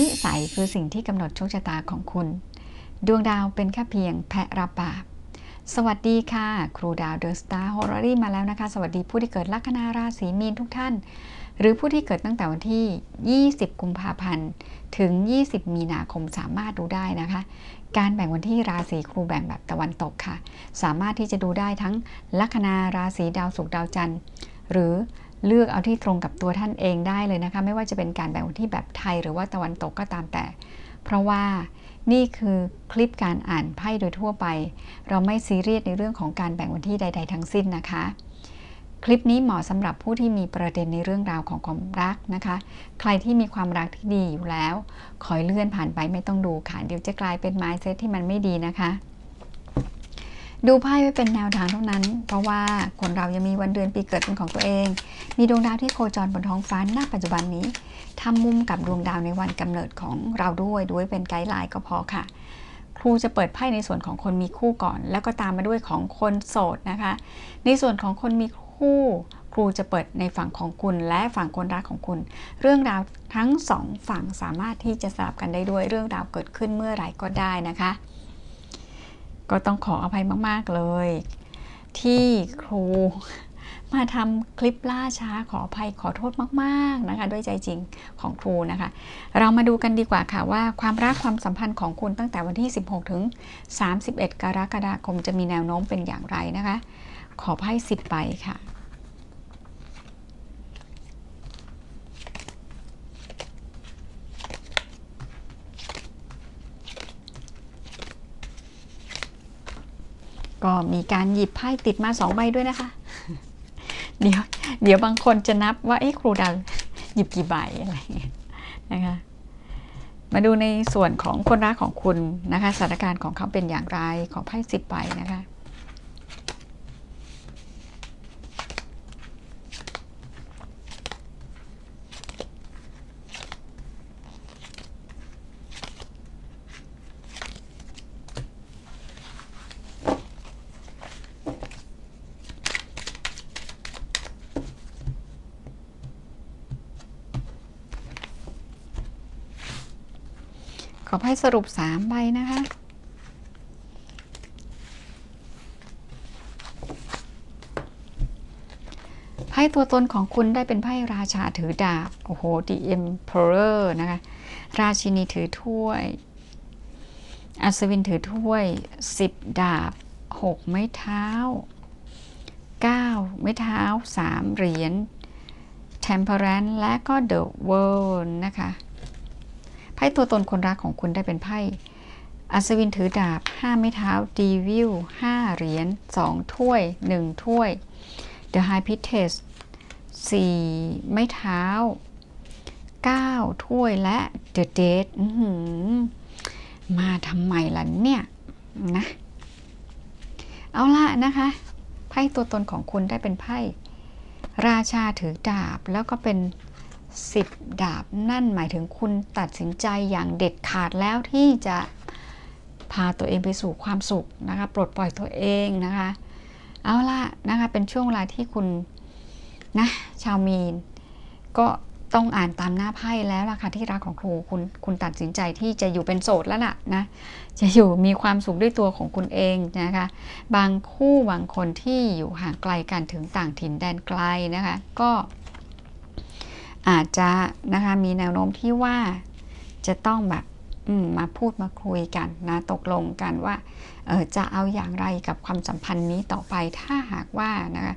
นิสัยคือสิ่งที่กำหนดโชคชะตาของคุณ ดวงดาวเป็นแค่เพียงแพะรับบาปสวัสดีค่ะ ครูดาวเดอะสตาร์ฮอร์รี่มาแล้วนะคะ สวัสดีผู้ที่เกิดลัคนาราศีมีนทุกท่าน หรือผู้ที่เกิดตั้งแต่วันที่ 20 กุมภาพันธ์ ถึง 20 มีนาคมสามารถดูได้นะคะ การแบ่งวันที่ราศีครูแบ่งแบบตะวันตกค่ะ สามารถที่จะดูได้ทั้งลัคนาราศีดาวศุกร์ดาวจันทร์ หรือ เลือกเอาที่ตรงกับตัวท่านเองได้เลยนะคะ ไม่ว่าจะเป็นการแบ่งวันที่แบบไทยหรือว่าตะวันตกก็ตามแต่ เพราะว่านี่คือคลิปการอ่านไพ่โดยทั่วไป เราไม่ซีเรียสในเรื่องของการแบ่งวันที่ใด ๆ ทั้งสิ้นนะคะ คลิปนี้เหมาะสำหรับผู้ที่มีประเด็นในเรื่องราวของความรักนะคะ ใครที่มีความรักที่ดีอยู่แล้ว ขอให้เลื่อนผ่านไปไม่ต้องดูค่ะเดี๋ยวจะกลายเป็นไมซ์เซตที่มันไม่ดีนะคะ ดูไพ่ไว้เป็นแนวทางเท่านั้น เพราะว่าคนเรายังมีวันเดือนปีเกิดเป็นของตัวเอง มีดวงดาวที่โคจรบนท้องฟ้าณปัจจุบันนี้ทำมุมกับดวงดาวในวันกำเนิดของเราด้วยด้วยเป็นไกด์ไลน์ก็พอค่ะ ครูจะเปิดไพ่ในส่วนของคนมีคู่ก่อน แล้วก็ตามมาด้วยของคนโสดนะคะ ในส่วนของคนมีคู่ ครูจะเปิดในฝั่งของคุณและฝั่งคนรักของคุณ เรื่องราวทั้งสองฝั่งสามารถที่จะสลับกันได้ด้วยเรื่องราวเกิดขึ้นเมื่อไหร่ก็ได้นะคะ ก็ต้องขออภัยมากๆเลย ที่ครูมาทำคลิปล่าช้าขออภัยขอโทษมากๆนะคะด้วยใจจริงของครูนะคะ เรามาดูกันดีกว่าค่ะว่าความรักความสัมพันธ์ของคุณตั้งแต่วันที่ 16 ถึง 31 กรกฎาคมจะมีแนวโน้มเป็นอย่างไรนะคะ ขอไพ่สิบใบค่ะ ก็มีการหยิบไพ่ติดมาสองใบด้วยนะคะ เดี๋ยวเดี๋ยวบางคนจะนับว่าเอ๊ะครูดาวหยิบกี่ใบอะไรนะคะ มาดูในส่วนของคนรักของคุณนะคะสถานการณ์ของเขาเป็นอย่างไรขอไพ่สิบใบนะคะ สรุปสามใบนะคะไพ่ตัวตนของคุณได้เป็นไพ่ราชาถือดาบ โอ้โห The Emperor นะคะ ราชินีถือถ้วย อัศวินถือถ้วย 10 ดาบ 6 ไม้เท้า 9 ไม้เท้า 3 เหรียญ Temperance และก็ The World นะคะ ไพ่ตัวตนคนรักของคุณได้เป็นไพ่อัศวินถือดาบ 5 ไม้เท้าดีวิว5เหรียญ2ถ้วย 1 ถ้วย The High p i t e s 4 ไม้เท้า 9 ถ้วยและ The Dead อื้อหือมาทำไมล่ะเนี่ย นะ เอาละนะคะ ไพ่ตัวตนของคุณได้เป็นไพ่ ราชาถือดาบแล้วก็เป็น 10 ดาบ นั่นหมายถึงคุณตัดสินใจอย่างเด็ดขาดแล้วที่จะพาตัวเองไปสู่ความสุขนะคะปลดปล่อยตัวเองนะคะ เอาละนะคะเป็นช่วงเวลาที่คุณนะชาวมีน ก็ต้องอ่านตามหน้าไพ่แล้วล่ะค่ะที่รักของครูคุณคุณตัดสินใจที่จะอยู่เป็นโสดแล้วล่ะนะจะอยู่มีความสุขด้วยตัวของคุณเองนะคะ บางคู่บางคนที่อยู่ห่างไกลกันถึงต่างถิ่นแดนไกลนะคะ ก็ อาจจะนะคะมีแนวโน้มที่ว่าจะต้องแบบมาพูดมาคุยกันนะตกลงกันว่าออจะเอาอย่างไรกับความสัมพันธ์นี้ต่อไปถ้าหากว่านะคะ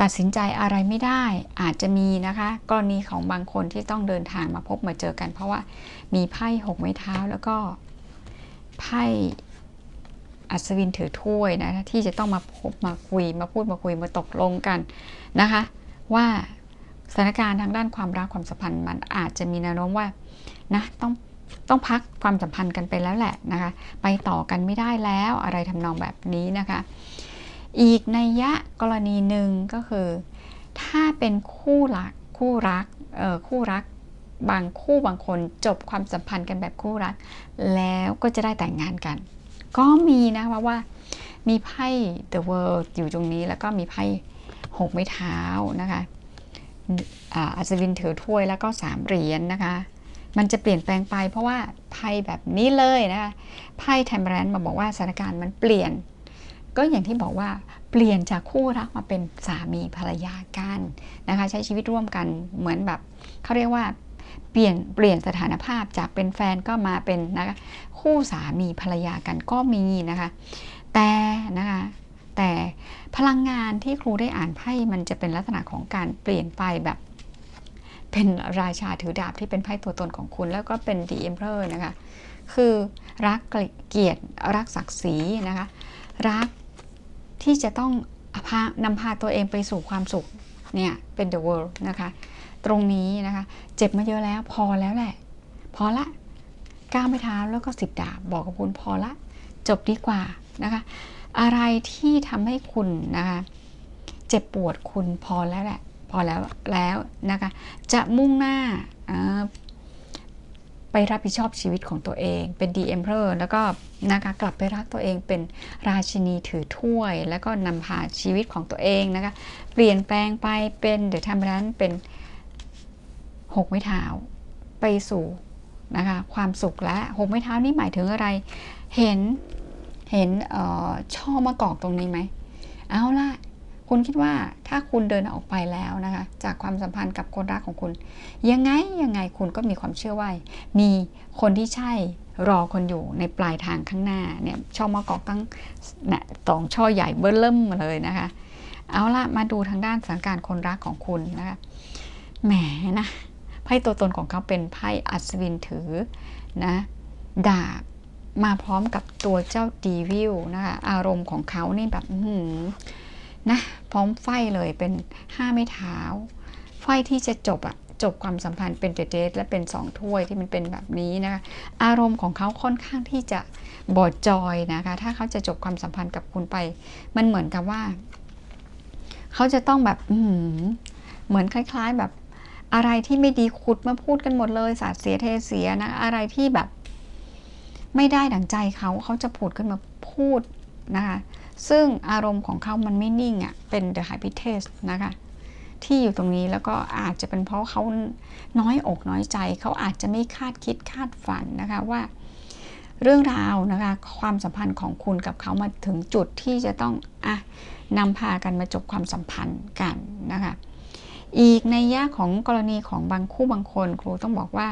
ตัดสินใจอะไรไม่ได้อาจจะมีนะคะกรณีของบางคนที่ต้องเดินทางมาพบมาเจอกัน เพราะว่ามีไพ่หกไม้เท้าแล้วก็ไพ่อัศวินถือถ้วยนะที่จะต้องมาพบมาคุยมาพูดมาคุยมาตกลงกันนะคะ ว่า สถานการณ์ทางด้านความรักความสัมพันธ์มันอาจจะมีแนวโน้มว่านะต้องต้องพักความสัมพันธ์กันไปแล้วแหละนะคะ ไปต่อกันไม่ได้แล้วอะไรทำนองแบบนี้นะคะ อีกในยะกรณีหนึ่งก็คือ ถ้าเป็นคู่รักคู่รักเออคู่รักบางคู่บางคนจบความสัมพันธ์กันแบบคู่รัก แล้วก็จะได้แต่งงานกัน ก็มีนะว่าว่ามีไพ่ The World อยู่ตรงนี้แล้วก็มีไพ่หกไม้เท้านะคะ อาจจะวินถือถ้วยแล้วก็สามเหรียญนนะคะ มันจะเปลี่ยนแปลงไปเพราะว่าไพ่แบบนี้เลยนะคะไพ่แทมเบรนมาบอกว่าสถานการณ์มันเปลี่ยน ก็อย่างที่บอกว่าเปลี่ยนจากคู่รักมาเป็นสามีภรรยากันนะคะ ใช้ชีวิตร่วมกันเหมือนแบบเขาเรียกว่าเปลี่ยนเปลี่ยนสถานภาพจากเป็นแฟนก็มาเป็นนะคะคู่สามีภรรยากันก็มีนะคะ แต่นะคะ แต่พลังงานที่ครูได้อ่านไพ่มันจะเป็นลักษณะของการเปลี่ยนไปแบบ เป็นราชาถือดาบที่เป็นไพ่ตัวตนของคุณ แล้วก็เป็น The Emperor นะคะคือรักเกียรติรักศักดิ์ศรีนะคะรักที่จะต้องพานำพาตัวเองไปสู่ความสุขเนี่ยเป็น the world นะคะตรงนี้นะคะเจ็บมาเยอะแล้วพอแล้วแหละ พอละก้าวไม่เท้าแล้วก็สิบดาบบอกกับคุณพอละ จบดีกว่านะคะ อะไรที่ทำให้คุณนะคะเจ็บปวดคุณพอแล้วแหละพอแล้วแล้วนะคะจะมุ่งหน้าไปรับผิดชอบชีวิตของตัวเอง เป็นดีเอ็มเพอร์แล้วก็นะคะกลับไปรักตัวเองเป็นราชินีถือถ้วย แล้วก็นำพาชีวิตของตัวเองนะคะเปลี่ยนแปลงไปเป็นเดี๋ยวทำนั้นเป็นหกไม้เท้าไปสู่นะคะความสุขและหกไม้เท้านี่หมายถึงอะไร เห็น เห็นช่อมะกอกตรงนี้ไหม เอาล่ะ คุณคิดว่าถ้าคุณเดินออกไปแล้วนะคะ จากความสัมพันธ์กับคนรักของคุณ ยังไงยังไงคุณก็มีความเชื่อว่ามีคนที่ใช่รอคนอยู่ในปลายทางข้างหน้าเนี่ยช่อมะกอกตั้งนะสองช่อใหญ่เบิ้ลเริ่มมาเลยนะคะ เอาล่ะมาดูทางด้านสถานการณ์คนรักของคุณนะคะแหมนะไพ่ตัวตนของเขาเป็นไพ่อัศวินถือนะดาบ มาพร้อมกับตัวเจ้าดีวิลนะคะอารมณ์ของเขานี่แบบหืนะพร้อมไฟเลยเป็นห้าไม่เท้า ไฟที่จะจบอะจบความสัมพันธ์เป็นเดเดทและเป็นสองถ้วยที่มันเป็นแบบนี้นะคะอารมณ์ของเขาค่อนข้างที่จะบอดจอยนะคะ ถ้าเขาจะจบความสัมพันธ์กับคุณไป มันเหมือนกับว่า เขาจะต้องแบบเหมือนคล้าย ๆ แบบอะไรที่ไม่ดีขุดมาพูดกันหมดเลย สาดเสียเทเสียนะ อะไรที่แบบ ไม่ได้ดังใจเขาเขาจะผุดขึ้นมาพูดนะคะซึ่งอารมณ์ของเขามันไม่นิ่งอะ่ะเป็น the high p i t e s นะคะที่อยู่ตรงนี้แล้วก็อาจจะเป็นเพราะเขาน้อยอกน้อยใจ เขาอาจจะไม่คาดคิดคาดฝันนะคะว่า เรื่องราวนะคะความสัมพันธ์ของคุณกับเขามาถึงจุดที่จะต้องอะนำพากันมาจบความสัมพันธ์กันนะคะอีกในยะของกรณีของบางคู่บางคน ครูต้องบอกว่า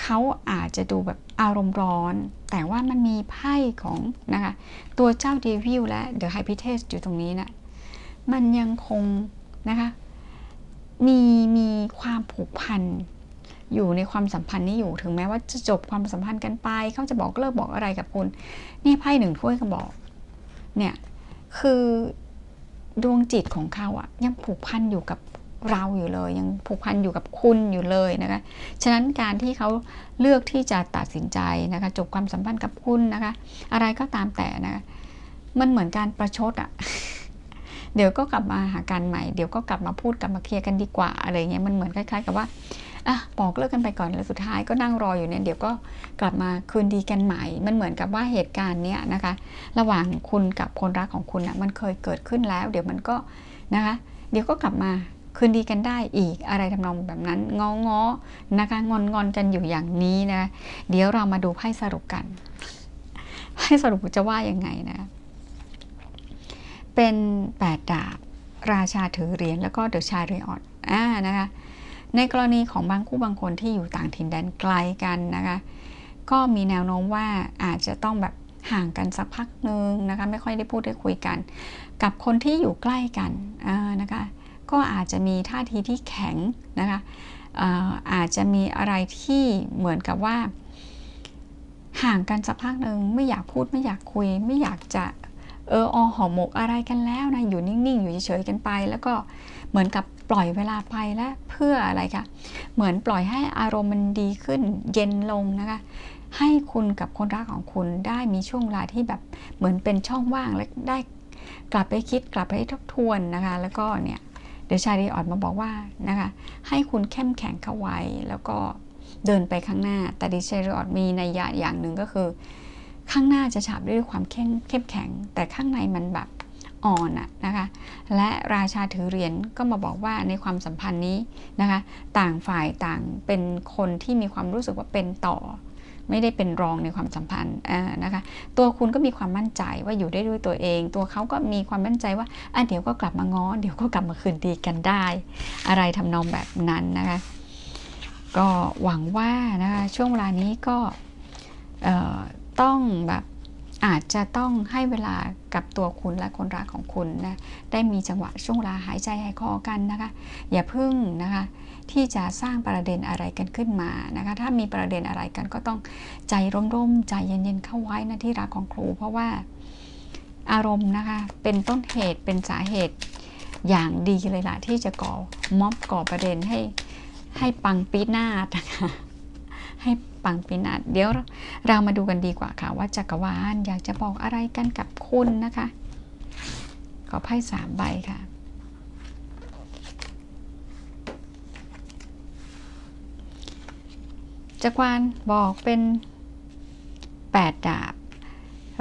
เขาอาจจะดูแบบอารมณ์ร้อน แต่ว่ามันมีไพ่ของนะคะ ตัวเจ้าเดวิลและเดอะไฮพิเทสอยู่ตรงนี้นะมันยังคงนะคะมีมีความผูกพันอยู่ในความสัมพันธ์นี้อยู่ถึงแม้ว่าจะจบความสัมพันธ์กันไป เขาจะบอกเลิกบอกอะไรกับคุณนี่ไพ่หนึ่งถ้วยก็บอก เนี่ย คือดวงจิตของเขาอะยังผูกพันอยู่กับ เราอยู่เลย ยังผูกพันอยู่กับคุณอยู่เลยนะคะฉะนั้นการที่เขาเลือกที่จะตัดสินใจนะคะจบความสัมพันธ์กับคุณนะคะ อะไรก็ตามแต่นะคะมันเหมือนการประชดอะ่ะเดี๋ยวก็กลับมาหากันใหม่ เดี๋ยวก็กลับมาพูดกลับมาเคลียร์กันดีกว่าอะไรเงี้ยมันเหมือนคล้ายๆกับว่าอะบอกเลิกกันไปก่อนแล้วสุดท้ายก็นั่งรออยู่เนี่ยเดี๋ยวก็กลับมาคืนดีกันใหม่ มันเหมือนกับว่าเหตุการณ์เนี้ยนะคะ ระหว่างคุณกับคนรักของคุณอะ่ะมันเคยเกิดขึ้นแล้ว เดี๋ยวมันก็นะคะ เดี๋ยวก็กลับมา คืนดีกันได้อีกอะไรทำนองแบบนั้นง้อง้อนะคะงอนงอนกันอยู่อย่างนี้นะ เดี๋ยวเรามาดูไพ่สรุปกันไพ่สรุปจะว่ายังไงนะ เป็นแปดดาบราชาถือเหรียญแล้วก็เดอะชายเรออดอ่านะคะในกรณีของบางคู่บางคนที่อยู่ต่างถิ่นแดนไกลกันนะคะ ก็มีแนวโน้มว่าอาจจะต้องแบบห่างกันสักพักหนึ่งนะคะ ไม่ค่อยได้พูดได้คุยกัน กับคนที่อยู่ใกล้กันอ่านะคะ ก็อาจจะมีท่าทีที่แข็งนะคะอาจจะมีอะไรที่เหมือนกับว่า ห่างกันสักพักหนึ่งไม่อยากพูดไม่อยากคุย ไม่อยากจะเอออหอหมกอะไรกันแล้วนะอยู่นิ่งๆ อยู่เฉยๆกันไป แล้วก็เหมือนกับปล่อยเวลาไปแล้วเพื่ออะไรคะเหมือนปล่อยให้อารมณ์มันดีขึ้นเย็นลงนะคะให้คุณกับคนรักของคุณได้มีช่วงเวลาที่แบบเหมือนเป็นช่องว่างและได้กลับไปคิดกลับไปทบทวนนะคะ แล้วก็เนี่ย เดชาดีออดมาบอกว่านะคะให้คุณเข้มแข็งเข้าไว้ แล้วก็เดินไปข้างหน้า แต่ดิชาดีออดมีในยะอย่างหนึ่งก็คือ ข้างหน้าจะฉาบด้วยความเข้มเข้มแข็ง แต่ข้างในมันแบบอ่อนอะนะคะและราชาถือเหรียญก็มาบอกว่าในความสัมพันธ์นี้นะคะต่างฝ่ายต่างเป็นคนที่มีความรู้สึกว่าเป็นต่อ ไม่ได้เป็นรองในความสัมพันธ์นะคะตัวคุณก็มีความมั่นใจว่าอยู่ได้ด้วยตัวเอง ตัวเขาก็มีความมั่นใจว่าอะเดี๋ยวก็กลับมาง้อเดี๋ยวก็กลับมาคืนดีกันได้ อะไรทำนองแบบนั้นนะคะก็หวังว่านะคะช่วงเวลานี้ก็ต้องแบบอาจจะต้องให้เวลากับตัวคุณและคนรักของคุณนะได้มีจังหวะช่วงเวลาหายใจหายคอกันนะคะ อย่าพึ่งนะคะ ที่จะสร้างประเด็นอะไรกันขึ้นมานะคะถ้ามีประเด็นอะไรกันก็ต้องใจร่มๆใจเย็นๆเข้าไว้นะที่รักของครู เพราะว่าอารมณ์นะคะเป็นต้นเหตุเป็นสาเหตุอย่างดีเลยล่ะที่จะก่อม็อบก่อประเด็นให้ให้ปังปีนาดนะคะให้ปังปีนาดเดี๋ยวเรามาดูกันดีกว่าค่ะ ว่าจักรวาลอยากจะบอกอะไรกันกับคุณนะคะ ขอไพ่สามใบค่ะ จักรวาลบอกเป็น 8 ดาบ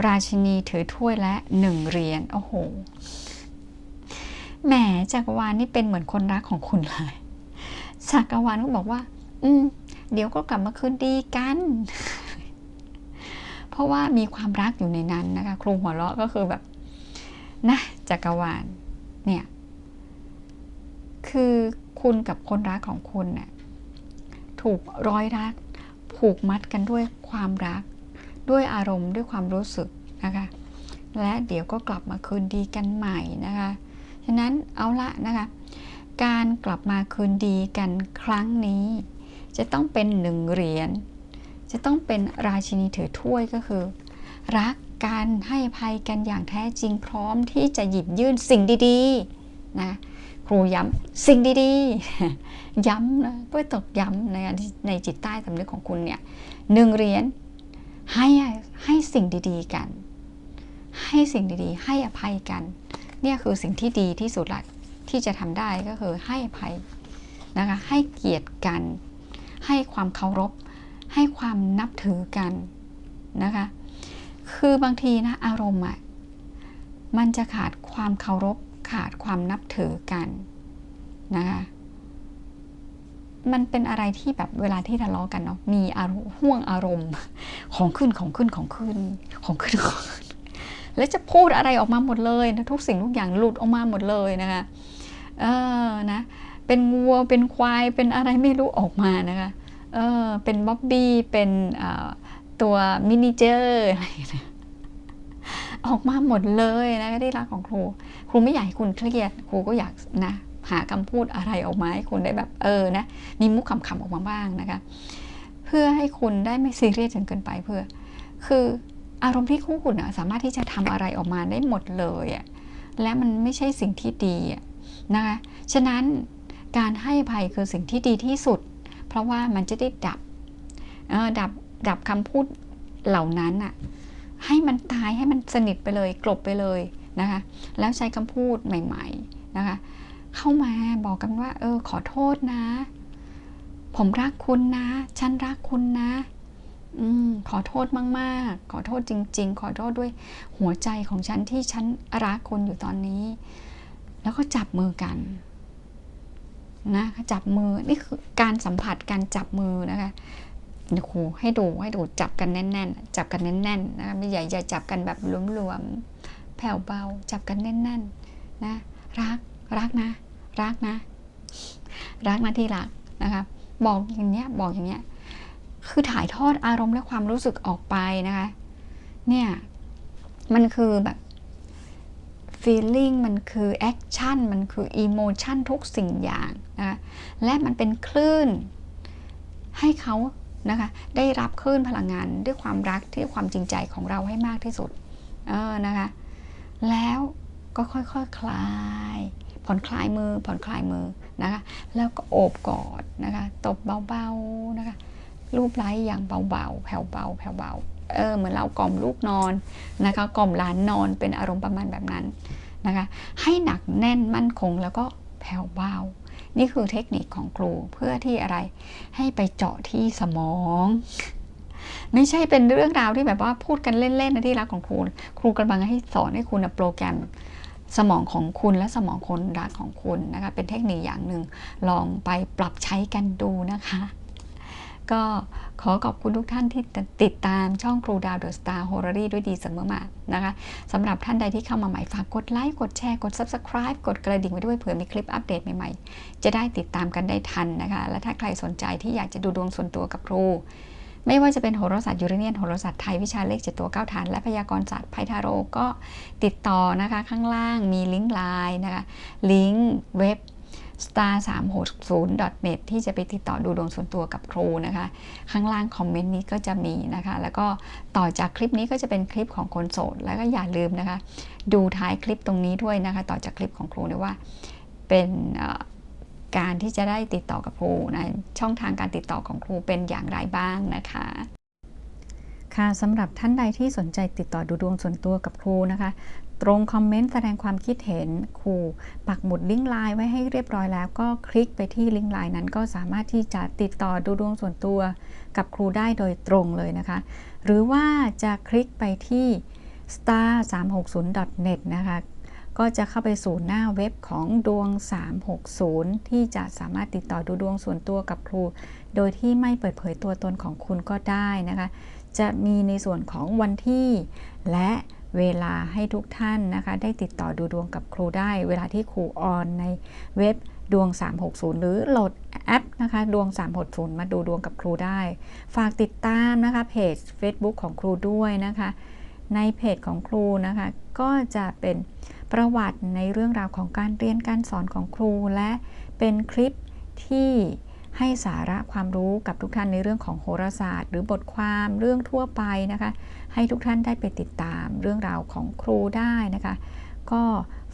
ราชินีถือถ้วยและหนึ่งเหรียญโอ้โหแหมจักรวาลนี่เป็นเหมือนคนรักของคุณเลยจักรวาลก็บอกว่า อืม เดี๋ยวก็กลับมาคืนดีกัน เพราะว่ามีความรักอยู่ในนั้นนะคะ ครูหัวเราะก็คือแบบนะจักรวาลเนี่ย คือคุณกับคนรักของคุณเนะ่ยถูกร้อยรัก ผูกมัดกันด้วยความรัก ด้วยอารมณ์ด้วยความรู้สึกนะคะ และเดี๋ยวก็กลับมาคืนดีกันใหม่นะคะฉะนั้นเอาละนะคะการกลับมาคืนดีกันครั้งนี้ จะต้องเป็นหนึ่งเหรียญจะต้องเป็นราชินีถือถ้วยก็คือ รักการให้ภัยกันอย่างแท้จริงพร้อมที่จะหยิบยื่นสิ่งดีๆนะ ครูย้ำสิ่งดีๆ ย้ำนะเพื่อตกย้ำในในจิตใต้สำนึกของคุณเนี่ยหนึ่งเหรียญให้ให้สิ่งดีๆกัน ให้สิ่งดีๆ ให้อภัยกัน เนี่ยคือสิ่งที่ดีที่สุดละที่จะทำได้ก็คือให้อภัยนะคะให้เกียรติกัน ให้ความเคารพ ให้ความนับถือกันนะคะคือบางทีนะอารมณ์อะมันจะขาดความเคารพ ขาดความนับถือกันนะคะมันเป็นอะไรที่แบบเวลาที่ทะเลาะกันเนาะมีอารมณ์ห่วงอารมณ์ ของขึ้นของขึ้นของขึ้นของขึ้นของขึ้นแล้วจะพูดอะไรออกมาหมดเลยนะทุกสิ่งทุกอย่างหลุดออกมาหมดเลยนะคะเออนะเป็นวัวเป็นควายเป็นอะไรไม่รู้ออกมานะคะเออเป็นบ๊อบบี้เป็นตัวมินิเจอร์อะไรนะ ออกมาหมดเลยนะที่รักของครู ครูไม่อยากให้คุณเครียด ครูก็อยากนะหาคำพูดอะไรออกมาให้คุณได้แบบเออนะมีมุกขำๆออกมาบ้างนะคะ เพื่อให้คุณได้ไม่ซีเรียสจนเกินไปเพื่อ คืออารมณ์ที่คู่คุณสามารถที่จะทำอะไรออกมาได้หมดเลยอะและมันไม่ใช่สิ่งที่ดีนะคะฉะนั้นการให้ภัยคือสิ่งที่ดีที่สุด เพราะว่ามันจะได้ดับดับดับคำพูดเหล่านั้นอะ ให้มันตายให้มันสนิทไปเลยกลบไปเลยนะคะ แล้วใช้คำพูดใหม่ ๆนะคะ เข้ามาบอกกันว่า เออขอโทษนะ ผมรักคุณนะ ฉันรักคุณนะอืมขอโทษมากๆ ขอโทษจริง ๆ ขอโทษด้วยหัวใจของฉันที่ฉันรักคุณอยู่ตอนนี้ แล้วก็จับมือกันนะจับมือนี่คือการสัมผัสการจับมือนะคะ เดี๋ยวครูให้ดูให้ดูจับกันแน่น ๆ จับกันแน่นๆนะคะไม่ใหญ่ใหญ่จับกันแบบรวมๆแผ่วเบา จับกันแน่นๆนะรักรักนะ รักนะ รักนะที่รักนะคะบอกอย่างเนี้ยบอกอย่างเนี้ยคือถ่ายทอดอารมณ์และความรู้สึกออกไปนะคะ เนี่ย มันคือแบบ feeling มันคือ action มันคือ emotion ทุกสิ่งอย่างนะคะและมันเป็นคลื่น ให้เขา นะคะได้รับคลื่นพลังงานด้วยความรักที่ความจริงใจของเราให้มากที่สุดเออนะคะแล้วก็ค่อยๆคคลาย ผ่อนคลายมือผ่อนคลายมือนะคะแล้วก็โอบกอดนะคะตบเบาๆนะคะรูปไล้อย่างเบาๆแผ่วเบาแผ่วเบาเออเหมือนเรากล่อมลูกนอนนะคะกล่อมหลานนอนเป็นอารมณ์ประมาณแบบนั้นนะคะให้หนักแน่นมั่นคงแล้วก็แผ่วเบา นี่คือเทคนิคของครูเพื่อที่อะไรให้ไปเจาะที่สมอง ไม่ใช่เป็นเรื่องราวที่แบบว่าพูดกันเล่นๆนะที่รักของครูครูกำลังให้สอนให้คุณโปรแกรมสมองของคุณและสมองคนรักของคุณนะคะเป็นเทคนิคอย่างหนึ่งลองไปปรับใช้กันดูนะคะ ก็ขอขอบคุณทุกท่านที่ติดตามช่องครูดาวเดอะสตาร์โฮรรี่ด้วยดีเสมอมานะคะสำหรับท่านใดที่เข้ามาใหม่ฝากกดไลค์ กดแชร์ กด Subscribe กดกระดิ่งไว้ด้วยเผื่อมีคลิปอัปเดตใหม่ๆ จะได้ติดตามกันได้ทันนะคะ และถ้าใครสนใจที่อยากจะดูดวงส่วนตัวกับครู ไม่ว่าจะเป็นโหราศาสตร์ยูเรเนียนโหราศาสตร์ไทยวิชาเลขเจ็ดตัวเก้าฐาน และพยากรณ์ศาสตร์ไพทาโรก็ติดต่อนะคะข้างล่างมีลิงก์ไลน์นะคะลิงก์เว็บ star 3 6 0 net ที่จะไปติดต่อดูดวงส่วนตัวกับครูนะคะ ข้างล่างคอมเมนต์นี้ก็จะมีนะคะ แล้วก็ต่อจากคลิปนี้ก็จะเป็นคลิปของคนโสด แล้วก็อย่าลืมนะคะ ดูท้ายคลิปตรงนี้ด้วยนะคะ ต่อจากคลิปของครูเนี่ยว่าเป็นการที่จะได้ติดต่อกับครูนะช่องทางการติดต่อของครูเป็นอย่างไรบ้างนะคะค่ะสำหรับท่านใดที่สนใจติดต่อดูดวงส่วนตัวกับครูนะคะ ตรงคอมเมนต์แสดงความคิดเห็นครูปักหมุดลิงก์ไลน์ไว้ให้เรียบร้อยแล้วก็คลิกไปที่ลิงก์ไลน์นั้นก็สามารถที่จะติดต่อดูดวงส่วนตัวกับครูได้โดยตรงเลยนะคะ หรือว่าจะคลิกไปที่ star 3 6 0 net นะคะก็จะเข้าไปสู่หน้าเว็บของดวง 360 ที่จะสามารถติดต่อดูดวงส่วนตัวกับครู โดยที่ไม่เปิดเผยตัวตนของคุณก็ได้นะคะ จะมีในส่วนของวันที่และ เวลาให้ทุกท่านนะคะ ได้ติดต่อดูดวงกับครูได้ เวลาที่ครูออนในเว็บดวง 360 หรือโหลดแอปนะคะ ดวง 360 มาดูดวงกับครูได้ ฝากติดตามนะคะเพจ Facebook ของครูด้วยนะคะ ในเพจของครูนะคะ ก็จะเป็นประวัติในเรื่องราวของการเรียนการสอนของครู และเป็นคลิปที่ให้สาระความรู้กับทุกท่านในเรื่องของโหราศาสตร์ หรือบทความเรื่องทั่วไปนะคะ ให้ทุกท่านได้ไปติดตามเรื่องราวของครูได้นะคะ ก็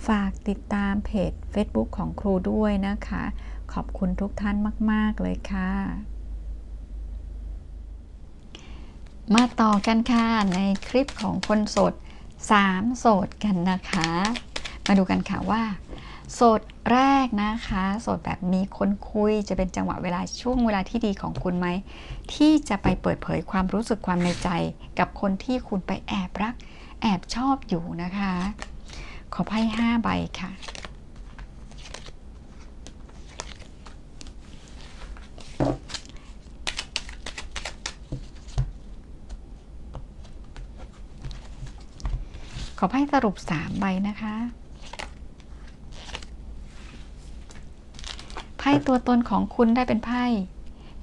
ฝากติดตามเพจ Facebook ของครูด้วยนะคะ ขอบคุณทุกท่านมาก ๆ เลยค่ะ มาต่อกันค่ะ ในคลิปของคนโสด3โสดกันนะคะ มาดูกันค่ะว่า โสดแรกนะคะ โสดแบบมีคนคุยจะเป็นจังหวะเวลาช่วงเวลาที่ดีของคุณไหม ที่จะไปเปิดเผยความรู้สึกความในใจ กับคนที่คุณไปแอบรัก แอบชอบอยู่นะคะ ขอไพ่ห้าใบค่ะขอไพ่สรุป 3 ใบนะคะ ไพ่ตัวตนของคุณได้เป็นไพ่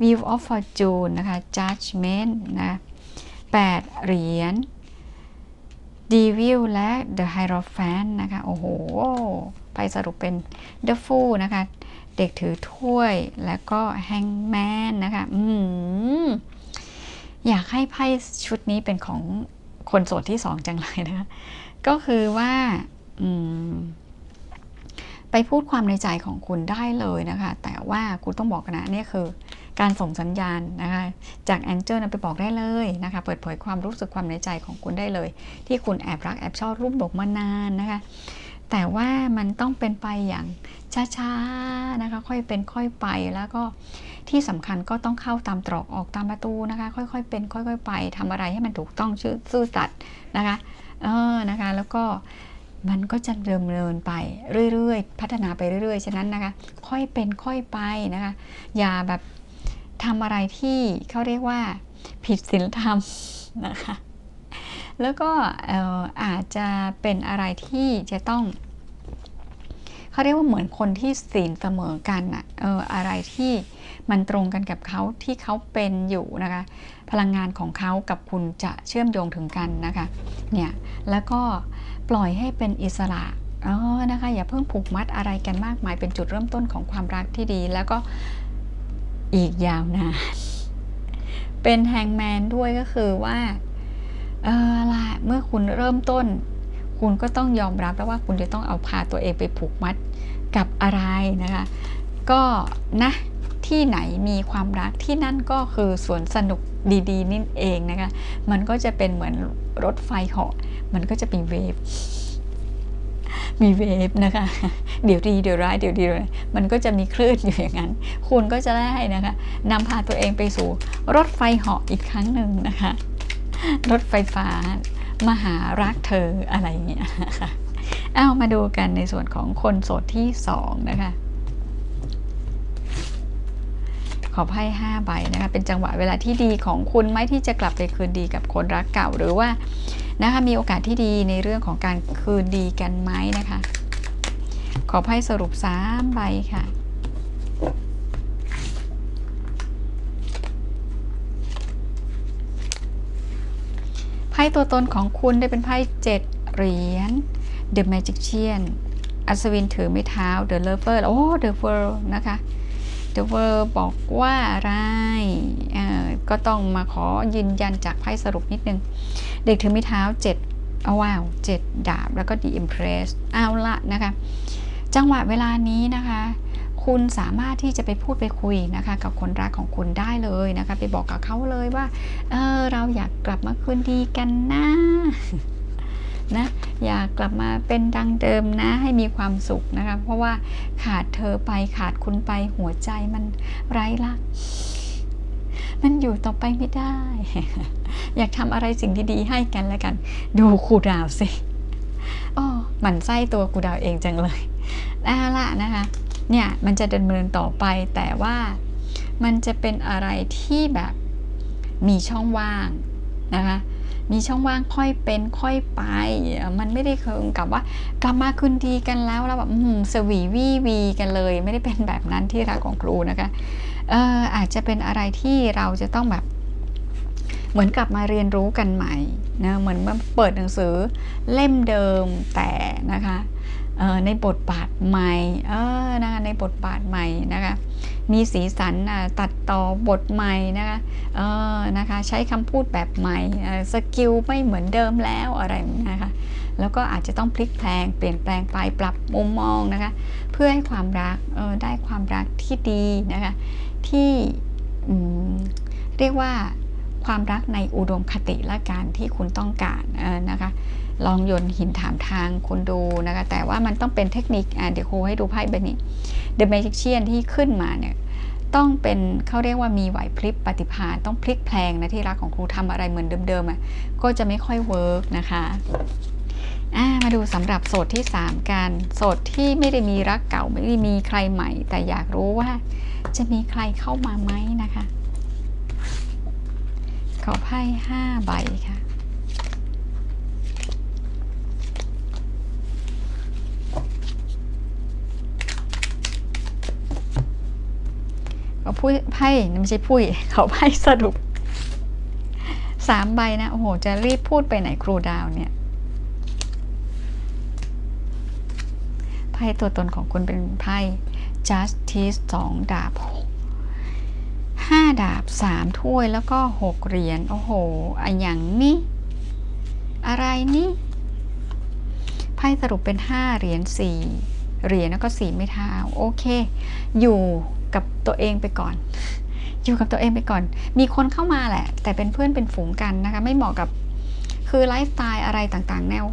Wheel of Fortune นะคะ Judgment นะ8เหรียญ Devil และ The Hierophant นะคะ โอ้โหไพ่สรุปเป็น The Fool นะคะ เด็กถือถ้วยแล้วก็ Hangman นะคะ อืม อยากให้ไพ่ชุดนี้เป็นของคนโสดที่สองจังเลยนะคะ ก็คือว่า อืม ไปพูดความในใจของคุณได้เลยนะคะ แต่ว่าคุณต้องบอกนะนี่คือการส่งสัญญาณนะคะจากแองเจิลไปบอกได้เลยนะคะเปิดเผยความรู้สึกความในใจของคุณได้เลย ที่คุณแอบรักแอบชอบรูปดกมานานนะคะแต่ว่ามันต้องเป็นไปอย่างช้าๆนะคะค่อยเป็นค่อยไปแล้วก็ที่สำคัญก็ต้องเข้าตามตรอกออกตามประตูนะคะ ค่อยๆเป็น ค่อย ๆ ไปทำอะไรให้มันถูกต้องชื่อซื่อสัตย์นะคะเออนะคะแล้วก็ มันก็จะเดิมเนินไปเรื่อยๆ พัฒนาไปเรื่อยๆ ฉะนั้นนะคะ ค่อยเป็นค่อยไปนะคะ อย่าแบบทำอะไรที่เขาเรียกว่า ผิดศีลธรรมนะคะ แล้วก็อาจจะเป็นอะไรที่จะต้อง เขาเรียกว่าเหมือนคนที่ศีลเสมอกันอะเอออะไรที่มันตรงกันกับเขาที่เขาเป็นอยู่นะคะ พลังงานของเขากับคุณจะเชื่อมโยงถึงกันนะคะเนี่ยแล้วก็ปล่อยให้เป็นอิสระเออนะคะอย่าเพิ่งผูกมัดอะไรกันมากมายเป็นจุดเริ่มต้นของความรักที่ดี แล้วก็อีกยาวนานเป็นแฮงแมนด้วยก็คือว่าเออละเมื่อคุณเริ่มต้น คุณก็ต้องยอมรับแล้วว่าคุณจะต้องเอาพาตัวเองไปผูกมัดกับอะไรนะคะ ก็นะที่ไหนมีความรักที่นั่นก็คือสวนสนุกดีๆ นี่เองนะคะ มันก็จะเป็นเหมือนรถไฟเหาะ มันก็จะมีเวฟ มีเวฟนะคะ เดี๋ยวดีเดี๋ยวร้ายเดี๋ยวดีเลยมันก็จะมีคลื่นอยู่อย่างนั้น คุณก็จะได้นะคะนำพาตัวเองไปสู่รถไฟเหาะอีกครั้งหนึ่งนะคะ รถไฟฟ้า มาหารักเธออะไรเงี้ยค่ะเอามาดูกันในส่วนของคนโสดที่สองนะคะ ขอไพ่ห้าใบนะคะ เป็นจังหวะเวลาที่ดีของคุณไหมที่จะกลับไปคืนดีกับคนรักเก่าหรือว่านะคะมีโอกาสที่ดีในเรื่องของการคืนดีกันไหมนะคะ ขอไพ่สรุปสามใบค่ะ ไพ่ตัวตนของคุณได้เป็นไพ่เจ็ดเหรียญ The Magician อัศวินถือไม้เท้า The Lover โอ้ The World นะคะ The World บอกว่าอะไรก็ต้องมาขอยืนยันจากไพ่สรุปนิดนึง เด็กถือไม้เท้า7เอาว้าว7ดาบแล้วก็ The Empress เอาละนะคะ จังหวะเวลานี้นะคะ คุณสามารถที่จะไปพูดไปคุยนะคะ กับคนรักของคุณได้เลยนะคะ ไปบอกกับเขาเลยว่าเออเราอยากกลับมาคืนดีกันนะนะอยากกลับมาเป็นดังเดิมนะให้มีความสุขนะคะ เพราะว่าขาดเธอไปขาดคุณไปหัวใจมันไร้ลักมันอยู่ต่อไปไม่ได้ อยากทำอะไรสิ่งดีๆให้กันแล้วกัน ดูครูดาวสิอ๋อหมันไส้ตัวครูดาวเองจังเลยเอาละนะคะ เนี่ยมันจะดำเนินต่อไปแต่ว่ามันจะเป็นอะไรที่แบบมีช่องว่างนะคะมีช่องว่างค่อยเป็นค่อยไป มันไม่ได้เคิงกับว่ากลับมาคืนดีกันแล้วแล้วแบบสวีวีวีกันเลย ไม่ได้เป็นแบบนั้นที่รักของครูนะคะเอออาจจะเป็นอะไรที่เราจะต้องแบบ เหมือนกลับมาเรียนรู้กันใหม่นะเหมือนมาเปิดหนังสือเล่มเดิมแต่นะคะ ในบทบาทใหม่เออนะคะในบทบาทใหม่นะคะมีสีสันอะตัดต่อบทใหม่นะคะเออนะคะใช้คำพูดแบบใหม่สกิลไม่เหมือนเดิมแล้วอะไรนะคะแล้วก็อาจจะต้องพลิกแพลงเปลี่ยนแปลงไปปรับมุมมองนะคะเพื่อให้ความรักเออได้ความรักที่ดีนะคะที่เรียกว่าความรักในอุดมคติและการที่คุณต้องการออนะคะ ลองโยนหินถามทางคุณดูนะคะ แต่ว่ามันต้องเป็นเทคนิคอะเดี๋ยวครูให้ดูไพ่ใบนี้ The Magician ที่ขึ้นมาเนี่ยต้องเป็นเขาเรียกว่ามีไหวพริบปฏิภาณต้องพลิกแพลงนะที่รักของครูทำอะไรเหมือนเดิมๆอะก็จะไม่ค่อยเวิร์กนะคะมาดูสำหรับโสดที่ 3 กัน โสดที่ไม่ได้มีรักเก่าไม่ได้มีใครใหม่ แต่อยากรู้ว่าจะมีใครเข้ามาไหมนะคะ ขอไพ่ห้าใบค่ะ เขาพูดไพ่ไม่ใช่พูดเขาไพ่สรุปสามใบนะ โอ้โห จะรีบพูดไปไหนครูดาวเนี่ยไพ่ตัวตนของคุณเป็นไพ่ justice สองดาบห้าดาบสามถ้วยแล้วก็หกเหรียญ โอ้โหอะอย่างนี้อะไรนี่ไพ่สรุปเป็นห้าเหรียญสี่เหรียญแล้วก็สี่ไม้เท้า โอเค อยู่ กับตัวเองไปก่อน อยู่กับตัวเองไปก่อน มีคนเข้ามาแหละ แต่เป็นเพื่อนเป็นฝูงกันนะคะ ไม่เหมาะกับคือไลฟ์สไตล์อะไรต่างๆ แนว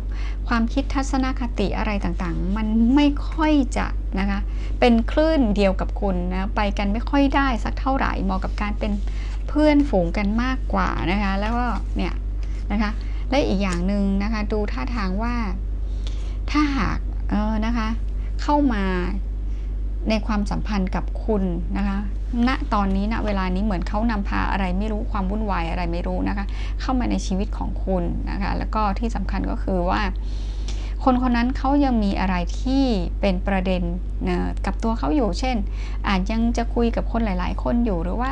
ความคิดทัศนคติอะไรต่างๆ มันไม่ค่อยจะนะคะ เป็นคลื่นเดียวกับคุณนะไปกันไม่ค่อยได้สักเท่าไหร่เหมาะกับการเป็นเพื่อนฝูงกันมากกว่านะคะ แล้วก็เนี่ยนะคะและอีกอย่างหนึ่งนะคะ ดูท่าทางว่าถ้าหากเออนะคะ เข้ามา ในความสัมพันธ์กับคุณนะคะ ณ ตอนนี้ณเวลานี้เหมือนเขานำพาอะไรไม่รู้ความวุ่นวายอะไรไม่รู้นะคะ เข้ามาในชีวิตของคุณนะคะ แล้วก็ที่สำคัญก็คือว่า คนคนนั้นเขายังมีอะไรที่เป็นประเด็นนะกับตัวเขาอยู่ เช่น อาจยังจะคุยกับคนหลาย ๆ คนอยู่หรือว่า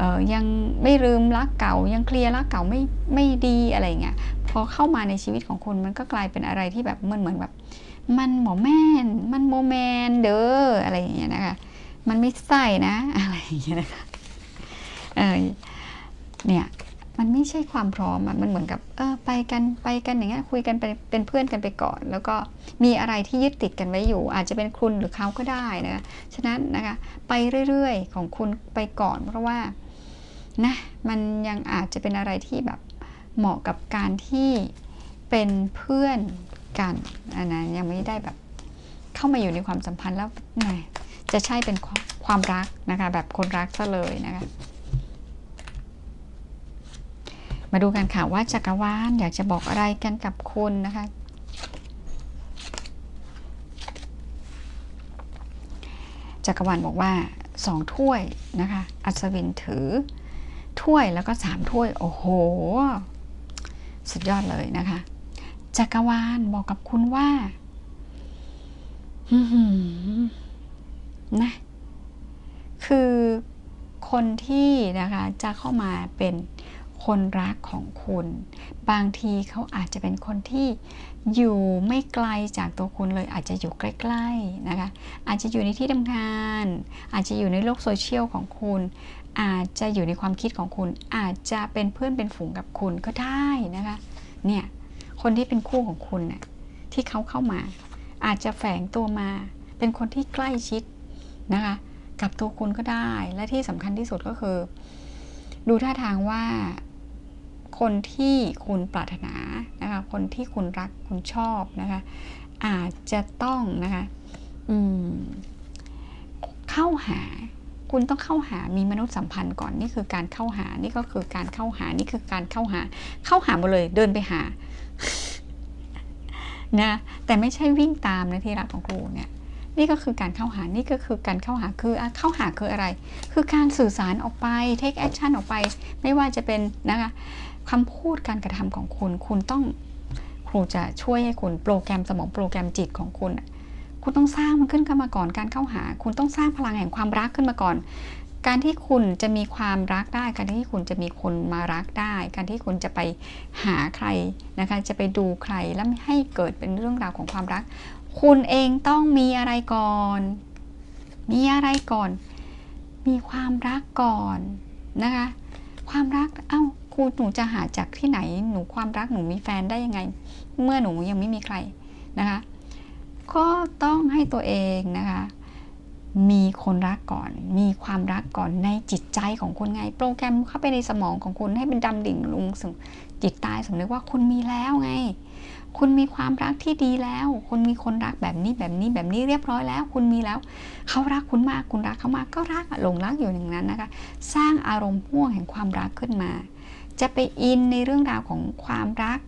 ออยังไม่ลืมรักเก่า ยังเคลียร์รักเก่าไม่ไม่ดีอะไรเงี้ยพอเข้ามาในชีวิตของคุณมันก็กลายเป็นอะไรที่แบบมันเหมือนแบบ มันหมอแม่น มันโมแมนเด้ออะไรอย่างเงี้ยนะคะ มันไม่ใส่นะ อะไรอย่างเงี้ยนะคะเออเนี่ยมันไม่ใช่ความพร้อมอะมันเหมือนกับ เออ ไปกันไปกันอย่างเงี้ยคุยกันไปเป็นเพื่อนกันไปก่อน แล้วก็มีอะไรที่ยึดติดกันไว้อยู่ อาจจะเป็นคุณหรือเขาก็ได้นะคะฉะนั้นนะคะไปเรื่อยๆ ของคุณไปก่อน เพราะว่านะมันยังอาจจะเป็นอะไรที่แบบเหมาะกับการที่เป็นเพื่อน กันอันนั้นยังไม่ได้แบบเข้ามาอยู่ในความสัมพันธ์แล้วจะใช่เป็นความรักนะคะแบบคนรักซะเลยนะคะมาดูกันค่ะว่าจักรวาลอยากจะบอกอะไรกันกับคุณนะคะจักรวาลบอกว่าสองถ้วยนะคะ อัศวินถือ ถ้วยแล้วก็สามถ้วย โอ้โห สุดยอดเลยนะคะ จักรวาลบอกกับคุณว่านะ คือคนที่นะคะจะเข้ามาเป็นคนรักของคุณ บางทีเขาอาจจะเป็นคนที่อยู่ไม่ไกลจากตัวคุณเลยอาจจะอยู่ใกล้ๆนะคะ อาจจะอยู่ในที่ทำงาน อาจจะอยู่ในโลกโซเชียลของคุณ อาจจะอยู่ในความคิดของคุณ อาจจะเป็นเพื่อนเป็นฝูงกับคุณก็ได้นะคะ เนี่ย คนที่เป็นคู่ของคุณเนี่ยที่เขาเข้ามา อาจจะแฝงตัวมา เป็นคนที่ใกล้ชิดนะคะ กับตัวคุณก็ได้ และที่สำคัญที่สุดก็คือ ดูท่าทางว่าคนที่คุณปรารถนานะคะ คนที่คุณรักคุณชอบนะคะ อาจจะต้องนะคะเข้าหา คุณต้องเข้าหามีมนุษยสัมพันธ์ก่อนนี่คือการเข้าหานี่ก็คือการเข้าหานี่คือการเข้าหา เข้าหาหมดเลย เดินไปหา นะแต่ไม่ใช่วิ่งตามนะที่รักของครูเนี่ยนี่ก็คือการเข้าหา นี่ก็คือการเข้าหา คือเข้าหาคืออะไร คือการสื่อสารออกไป take action ออกไป ไม่ว่าจะเป็นนะคะคำพูดการกระทำของคุณ คุณต้องครูจะช่วยให้คุณโปรแกรมสมองโปรแกรมจิตของคุณ คุณต้องสร้างมันขึ้นมาก่อน การเข้าหา คุณต้องสร้างพลังแห่งความรักขึ้นมาก่อน การที่คุณจะมีความรักได้ การที่คุณจะมีคนมารักได้ การที่คุณจะไปหาใครนะคะจะไปดูใครแล้วให้เกิดเป็นเรื่องราวของความรัก คุณเองต้องมีอะไรก่อน มีอะไรก่อน มีความรักก่อนนะคะความรักเอา้าครูหนูจะหาจากที่ไหนหนูความรักหนูมีแฟนได้ยังไง เมื่อหนูยังไม่มีใครนะคะก็ต้องให้ตัวเองนะคะ มีคนรักก่อน มีความรักก่อนในจิตใจของคุณไง โปรแกรมเข้าไปในสมองของคุณให้เป็นดำดิ่งลงสึงจิตใต้สำนึกว่าคุณมีแล้วไง คุณมีความรักที่ดีแล้ว คุณมีคนรักแบบนี้แบบนี้แบบนี้เรียบร้อยแล้ว คุณมีแล้ว เขารักคุณมาก คุณรักเขามากก็รักหลงรักอยู่อย่างนั้นนะคะ สร้างอารมณ์พ่วงแห่งความรักขึ้นมา จะไปอินในเรื่องราวของความรัก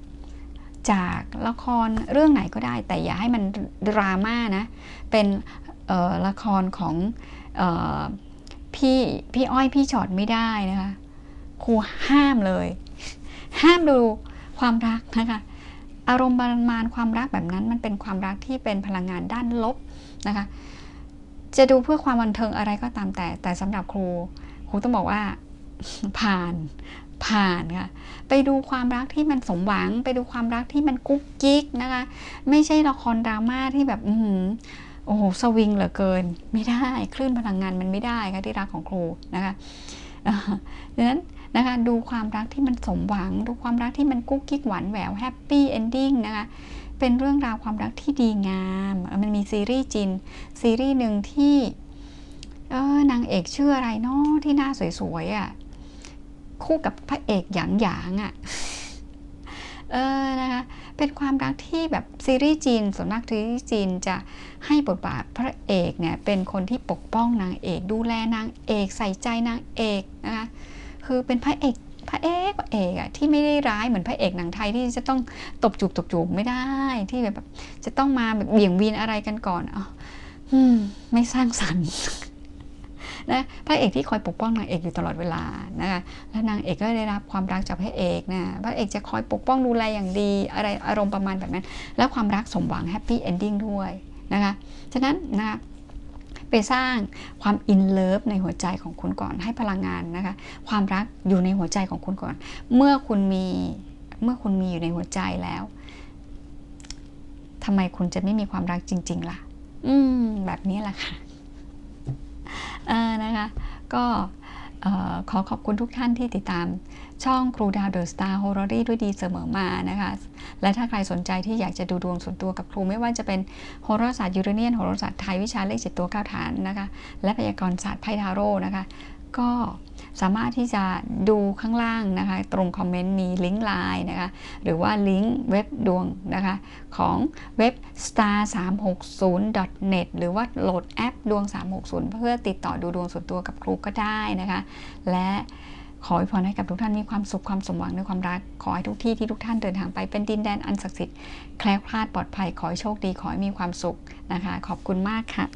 จากละครเรื่องไหนก็ได้ แต่อย่าให้มันดราม่านะ เป็น ละครของออพี่พี่อ้อยพี่จอดไม่ได้นะคะครูห้ามเลย ห้ามดูความรักนะคะอารมณ์บารมานความรักแบบนั้นมันเป็นความรักที่เป็นพลังงานด้านลบนะคะ จะดูเพื่อความบันเทิงอะไรก็ตามแต่ แต่สำหรับครูครูต้องบอกว่าผ่านผ่านค่ะไปดูความรักที่มันสมหวัง ไปดูความรักที่มันกุ๊กกิ๊กนะคะ ไม่ใช่ละครดราม่าที่แบบอื โอ้โหสวิงเหลือเกิน ไม่ได้คลื่นพลังงานมันไม่ได้ค่ะที่รักของครูนะคะดังนั้นนะคะดูความรักที่มันสมหวัง ดูความรักที่มันกุ๊กกิ๊กหวานแหววแฮปปี้เอนดิ้งนะคะเป็นเรื่องราวความรักที่ดีงามมันมีซีรีส์จินซีรีส์หนึ่งที่เออนางเอกชื่ออะไรเนาะที่หน้าสวยๆอะ่ะคู่กับพระเอกหยางหยางอะ่ะ เออนะคะเป็นความรักที่แบบซีรีส์จีนส่วนมากซีรีส์จีนจะให้บทบาทพระเอกเนี่ยเป็นคนที่ปกป้องนางเอก ดูแลนางเอกใส่ใจนางเอกนะคะคือเป็นพระเอกพระเอกเอกอะที่ไม่ได้ร้ายเหมือนพระเอกหนังไทยที่จะต้องตบจูบตบจูบไม่ได้ที่แบบจะต้องมาแบบเบี่ยงวีนอะไรกันก่อนอ๋อไม่สร้างสรรค์ นะพระเอกที่คอยปกป้องนางเอกอยู่ตลอดเวลานะคะแล้วนางเอกก็ได้รับความรักจากพระเอกนะพระเอกจะคอยปกป้องดูแลอย่างดีอะไรอารมณ์ประมาณแบบนั้น แล้วความรักสมหวังแฮปปี้เอนดิ้งด้วยนะคะฉะนั้นนะคะไปสร้างความอินเลิฟในหัวใจของคุณก่อนให้พลังงานนะคะ ความรักอยู่ในหัวใจของคุณก่อน เมื่อคุณมีเมื่อคุณมีอยู่ในหัวใจแล้วทำไมคุณจะไม่มีความรักจริง ๆ ล่ะ อืม แบบนี้แหละค่ะ นะคะก็ขอขอบคุณทุกท่านที่ติดตามช่องครูดาวเดอะสตาร์โฮลรรี่ด้วยดีเสมอมานะคะ และถ้าใครสนใจที่อยากจะดูดวงส่วนตัวกับครูไม่ว่าจะเป็นโหราศาสตร์ยูเรเนียนโหราศาสตร์ไทยวิชาเลขเจ็ดตัวเก้าฐานนะคะ และพยากรณ์ศาสตร์ไพ่ทาโร่นะคะ ก็สามารถที่จะดูข้างล่างนะคะ ตรงคอมเมนต์มีลิงก์ไลน์นะคะ หรือว่าลิงก์เว็บดวงนะคะ ของเว็บ star 3 6 0 net หรือว่าโหลดแอปดวง 360 เพื่อติดต่อดูดวงส่วนตัวกับครูก็ได้นะคะ และขออวยพรให้กับทุกท่านมีความสุขความสมหวังในความรัก ขอให้ทุกที่ที่ทุกท่านเดินทางไปเป็นดินแดนอันศักดิ์สิทธิ์แคล้วคลาดปลอดภัย ขอให้โชคดี ขอให้มีความสุขนะคะ ขอบคุณมากค่ะ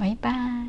บ๊ายบาย